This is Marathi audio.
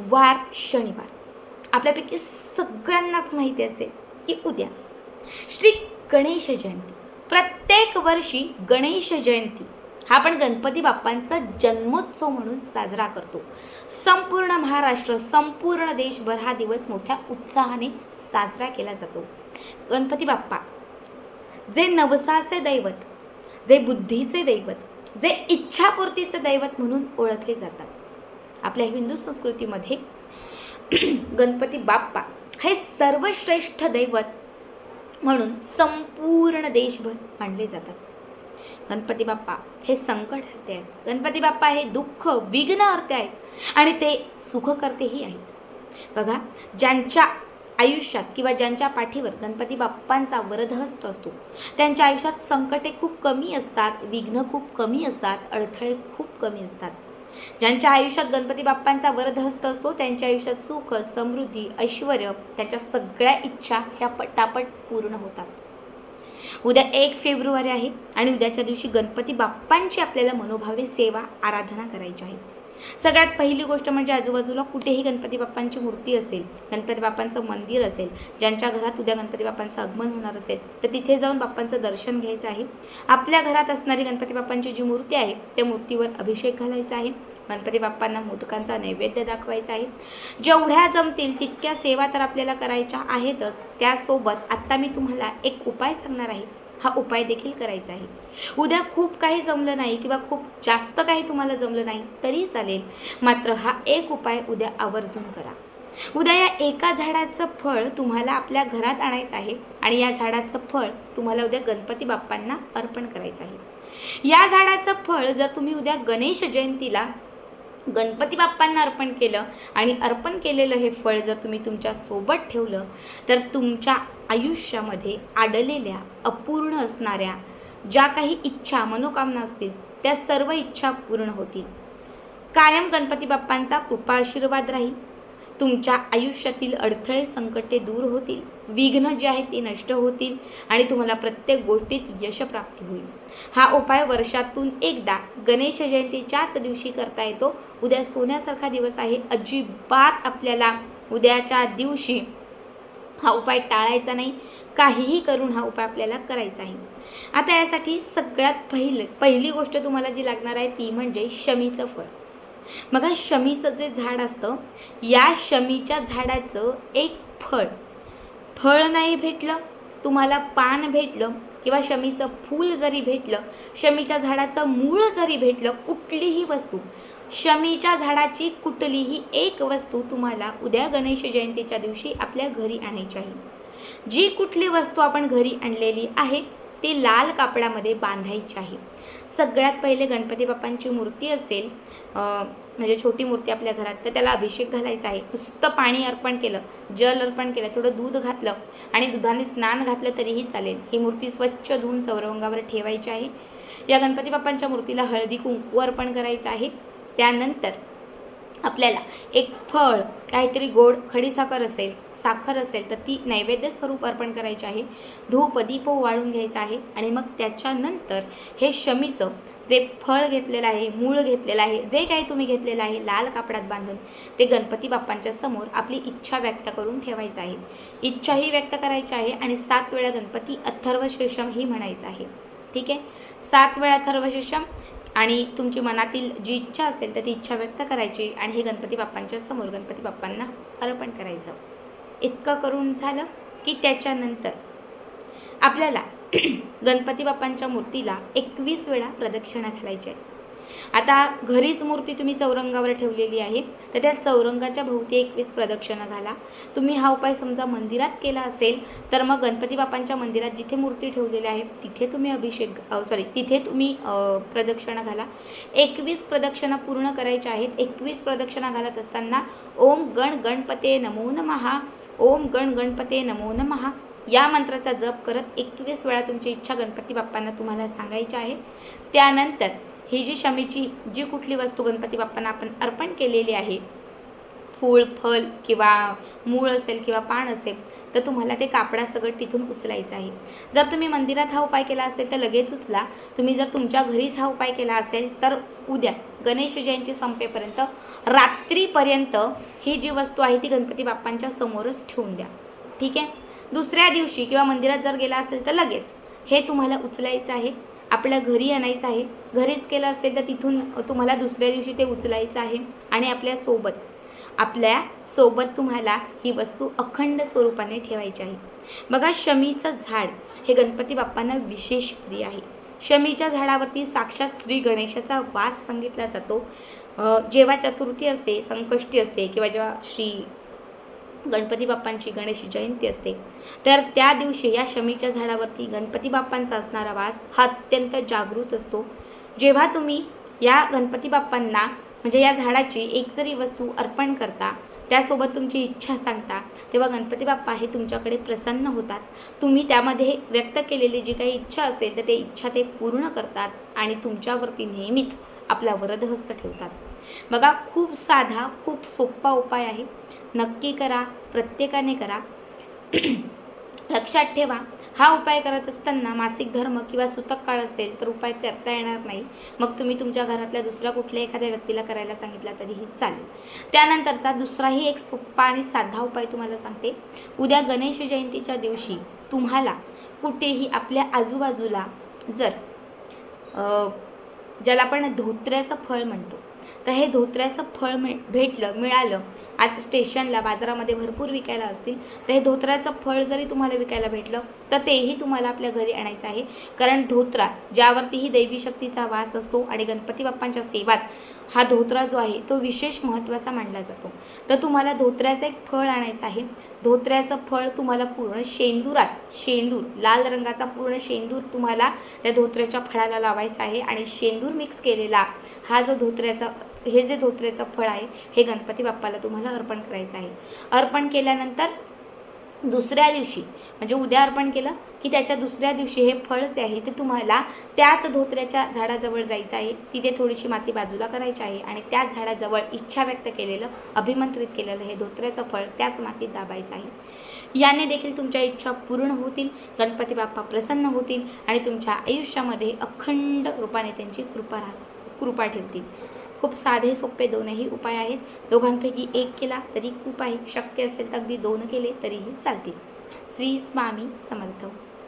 वार शनिवार. आपल्यापैकी सगळ्यांनाच माहिती असेल की उद्या श्री गणेश जयंती. प्रत्येक वर्षी गणेश जयंती हा आपण गणपती बाप्पांचा जन्मोत्सव म्हणून साजरा करतो. संपूर्ण महाराष्ट्र संपूर्ण देशभर हा दिवस मोठ्या उत्साहाने साजरा केला जातो. गणपती बाप्पा जे नवसाचे दैवत जे बुद्धीचे दैवत जे इच्छापूर्तीचे दैवत म्हणून ओळखले जातात. आपल्या हिंदू संस्कृतीमध्ये गणपती बाप्पा हे सर्वश्रेष्ठ दैवत म्हणून संपूर्ण देशभर मानले जातात. गणपती बाप्पा हे संकट हरते आहेत. गणपती बाप्पा हे दुःख विघ्न हरते आहेत आणि ते सुखकर्तेही आहेत. बघा ज्यांच्या आयुष्यात किंवा ज्यांच्या पाठीवर गणपती बाप्पांचा वरदहस्त असतो त्यांच्या आयुष्यात संकटे खूप कमी असतात विघ्न खूप कमी असतात अडथळे खूप कमी असतात. ज्यांच्या आयुष्यात गणपती बाप्पांचा वरदहस्त असतो त्यांच्या आयुष्यात सुख समृद्धी ऐश्वर त्यांच्या सगळ्या इच्छा ह्या पटापट पूर्ण होतात. उद्या एक फेब्रुवारी आहे आणि उद्याच्या दिवशी गणपती बाप्पांची आपल्याला मनोभावे सेवा आराधना करायची आहे. सगळ्यात पहिली गोष्ट म्हणजे आजूबाजूला कुठेही गणपती बाप्पांची मूर्ती असेल गणपती बाप्पांचं मंदिर असेल ज्यांच्या घरात उद्या गणपती बाप्पांचं आगमन होणार असेल तर तिथे जाऊन बाप्पांचं दर्शन घ्यायचं आहे. आपल्या घरात असणारी गणपती बाप्पांची जी मूर्ती आहे त्या मूर्तीवर अभिषेक घालायचा आहे. गणपती बाप्पांना मोदकांचा नैवेद्य दाखवायचा आहे. जेवढ्या जमतील तितक्या सेवा तर आपल्याला करायच्या आहेतच. त्यासोबत आत्ता मी तुम्हाला एक उपाय सांगणार आहे. हा उपाय देखील करायचा आहे. उद्या खूप काही जमलं नाही किंवा खूप जास्त काही तुम्हाला जमलं नाही तरी चालेल. मात्र हा एक उपाय उद्या आवर्जून करा. उद्या या एका झाडाचं फळ तुम्हाला आपल्या घरात आणायचं आहे आणि या झाडाचं फळ तुम्हाला उद्या गणपती बाप्पांना अर्पण करायचं आहे. या झाडाचं फळ जर तुम्ही उद्या गणेश जयंतीला गणपती बाप्पांना अर्पण केलं आणि अर्पण केलेलं हे फळ जर तुम्ही तुमच्यासोबत ठेवलं तर तुमच्या आयुष्यामध्ये आडलेल्या अपूर्ण असणाऱ्या ज्या काही इच्छा मनोकामना असतील त्या सर्व इच्छा पूर्ण होतील. कायम गणपती बाप्पांचा कृपा आशीर्वाद राहील. तुमच्या आयुष्यातील अडथळे संकटे दूर होतील. विघ्न जे आहेत ती नष्ट होतील आणि तुम्हाला प्रत्येक गोष्टीत यशप्राप्ती होईल. हा उपाय वर्षातून एकदा गणेश जयंतीच्याच दिवशी करता येतो. उद्या सोन्यासारखा दिवस आहे. अजिबात आपल्याला उद्याच्या दिवशी हा उपाय टाळायचा नाही. काहीही करून हा उपाय आपल्याला करायचा आहे. आता यासाठी सगळ्यात पहिलं पहिली गोष्ट तुम्हाला जी लागणार आहे ती म्हणजे शमीचं फळ. मग शमीचं जे झाड असतं या शमीच्या झाडाचं एक फळ. फळ नाही भेटलं तुम्हाला पान भेटलं किंवा शमीचं फूल जरी भेटलं शमीच्या झाडाचं मूळ जरी भेटलं कुठलीही वस्तू शमीच्या झाडाची कुठलीही एक वस्तू तुम्हाला उद्या गणेश जयंतीच्या दिवशी आपल्या घरी आणायची आहे. जी कुठली वस्तू आपण घरी आणलेली आहे ती लाल कापडामध्ये बांधायची आहे. सगळ्यात पहिले गणपती बाप्पांची मूर्ती असेल म्हणजे छोटी मूर्ती आपल्या घरात तर त्याला अभिषेक घालायचा आहे. नुसतं पाणी अर्पण केलं जल अर्पण केलं थोडं दूध घातलं आणि दुधाने स्नान घातलं तरीही चालेल. ही मूर्ती स्वच्छ धुवून चौरंगावर ठेवायची आहे. या गणपती बाप्पांच्या मूर्तीला हळदी कुंकू अर्पण करायचं आहे. त्यानंतर आपल्याला एक फळ काहीतरी गोड खडीसाखर असेल साखर असेल तर ती नैवेद्य स्वरूप अर्पण करायची आहे. धूप दीप वाळून घ्यायचा आहे आणि मग त्याच्यानंतर हे शमीचं जे फळ घेतलेलं आहे मूळ घेतलेलं आहे जे काही तुम्ही घेतलेलं आहे लाल कापडात बांधून ते गणपती बाप्पांच्या समोर आपली इच्छा व्यक्त करून ठेवायचं आहे. इच्छाही व्यक्त करायची आहे आणि सात वेळा गणपती अथर्व शीर्षम ही म्हणायचं आहे. ठीक आहे? सात वेळा अथर्व शीर्षम आणि तुमची मनातील जी इच्छा असेल तर ती इच्छा व्यक्त करायची आणि हे गणपती बाप्पांच्या समोर गणपती बाप्पांना अर्पण करायचं. इतकं करून झालं की त्याच्यानंतर आपल्याला गणपती बाप्पांच्या मूर्तीला एकवीस वेळा प्रदक्षिणा घालायची आहे. आता घरीच मूर्ती तुम्ही चौरंगावर ठेवलेली आहे. तर त्या चौरंगाच्या भोवती एकवीस प्रदक्षिणा घाला. तुम्ही हा उपाय समजा मंदिरात केला असेल तर मग गणपती बाप्पांच्या मंदिरात जिथे मूर्ती ठेवलेली आहे तिथे तुम्ही अभिषेक सॉरी तिथे तुम्ही प्रदक्षिणा घाला. एकवीस प्रदक्षिणा पूर्ण करायच्या आहेत. एकवीस प्रदक्षिणा घालत असताना ओम गण गणपते नमो नमहा ओम गण गणपते नमो नमहा या मंत्राचा जप करत एकवीस वेळा तुमची इच्छा गणपती बाप्पांना तुम्हाला सांगायची आहे. त्यानंतर ही जी शमीची जी कुठली वस्तू गणपती बाप्पांना आपण अर्पण केलेली आहे फूळ फल किंवा मूळ असेल किंवा पान असेल तर तुम्हाला ते कापडासकट तिथून उचलायचं आहे. जर तुम्ही मंदिरात हा उपाय केला असेल तर लगेच उचला. तुम्ही जर तुमच्या घरीच हा उपाय केला असेल तर उद्या गणेश जयंती संपेपर्यंत रात्रीपर्यंत ही जी वस्तू आहे ती गणपती बाप्पांच्या समोरच ठेवून द्या. ठीक आहे? दुसऱ्या दिवशी किंवा मंदिरात जर गेला असेल तर लगेच हे तुम्हाला उचलायचं आहे. आपल्या घरी आणायचं आहे. घरीच केलं असेल तर तिथून तुम्हाला दुसऱ्या दिवशी ते उचलायचं आहे आणि आपल्यासोबत आपल्यासोबत तुम्हाला ही वस्तू अखंड स्वरूपाने ठेवायची आहे. बघा शमीचं झाड हे गणपती बाप्पांना विशेष प्रिय आहे. शमीच्या झाडावरती साक्षात श्री गणेशाचा वास सांगितला जातो. जेव्हा चतुर्थी असते संकष्टी असते किंवा जेव्हा श्री गणपती बाप्पांची गणेश जयंती असते. तर त्या दिवशी या शमीच्या झाडावरती गणपती बाप्पांचा असणारा वास हा अत्यंत जागृत असतो. जेव्हा तुम्ही या गणपती बाप्पांना म्हणजे या झाडाची एक जरी वस्तू अर्पण करता त्यासोबत तुमची इच्छा सांगता तेव्हा गणपती बाप्पा हे तुमच्याकडे प्रसन्न होतात. तुम्ही त्यामध्ये व्यक्त केलेली जी काही इच्छा असेल तर ते इच्छा ते पूर्ण करतात आणि तुमच्यावरती नेहमीच आपला वरदहस्त ठेवतात. बघा खूप साधा खूप सोपा उपाय आहे. नक्की करा प्रत्येकाने करा. लक्षात ठेवा हा उपाय करत असताना मासिक धर्म किंवा सुतक काळ असेल तर उपाय करता येणार नाही. मग तुम्ही तुमच्या घरातल्या दुसऱ्या कुठल्या एखाद्या व्यक्तीला करायला सांगितला तरीही चालेल. त्यानंतरचा दुसराही एक सोपा आणि साधा उपाय तुम्हाला सांगते. उद्या गणेश जयंतीच्या दिवशी तुम्हाला कुठेही आपल्या आजूबाजूला जर ज्याला आपण धोत्र्याचं फळ म्हणतो तर हे धोत्र्याचं फळ मिळ भेटलं मिळालं. आज स्टेशनला बाजारामध्ये भरपूर विकायला असतील. तर हे धोत्र्याचं फळ जरी तुम्हाला विकायला भेटलं तर तेही तुम्हाला आपल्या घरी आणायचं आहे. कारण धोत्रा ज्यावरतीही दैवी शक्तीचा वास असतो आणि गणपती बाप्पांच्या सेवात हा धोत्रा जो आहे तो विशेष महत्त्वाचा मानला जातो. तर तुम्हाला धोत्र्याचं एक फळ आणायचं आहे. धोत्र्याचं फळ तुम्हाला पूर्ण शेंदुरात शेंदूर लाल रंगाचा पूर्ण शेंदूर तुम्हाला त्या धोत्र्याच्या फळाला लावायचा आहे आणि शेंदूर मिक्स केलेला हा जो धोत्र्याचा हे जे धोत्र्याचं फळ आहे हे गणपती बाप्पाला तुम्हाला अर्पण करायचं आहे. अर्पण केल्यानंतर दुसऱ्या दिवशी म्हणजे उद्या अर्पण केलं की त्याच्या दुसऱ्या दिवशी हे फळ जे आहे ते तुम्हाला त्याच धोत्र्याच्या झाडाजवळ जायचं आहे तिथे थोडीशी माती बाजूला करायची आहे आणि त्याच झाडाजवळ इच्छा व्यक्त केलेलं अभिमंत्रित केलेलं हे धोत्र्याचं फळ त्याच मातीत दाबायचं आहे. याने देखील तुमच्या इच्छा पूर्ण होतील गणपती बाप्पा प्रसन्न होतील आणि तुमच्या आयुष्यामध्ये अखंड रूपाने त्यांची कृपा राह कृपा ठेवतील. खूप साधे सोपे दोनही उपाय आहेत. दोघांपैकी एक केला तरी खूप आहे. शक्य असेल तर अगदी दोन केले तरीही चालतील. श्री स्वामी समर्थ.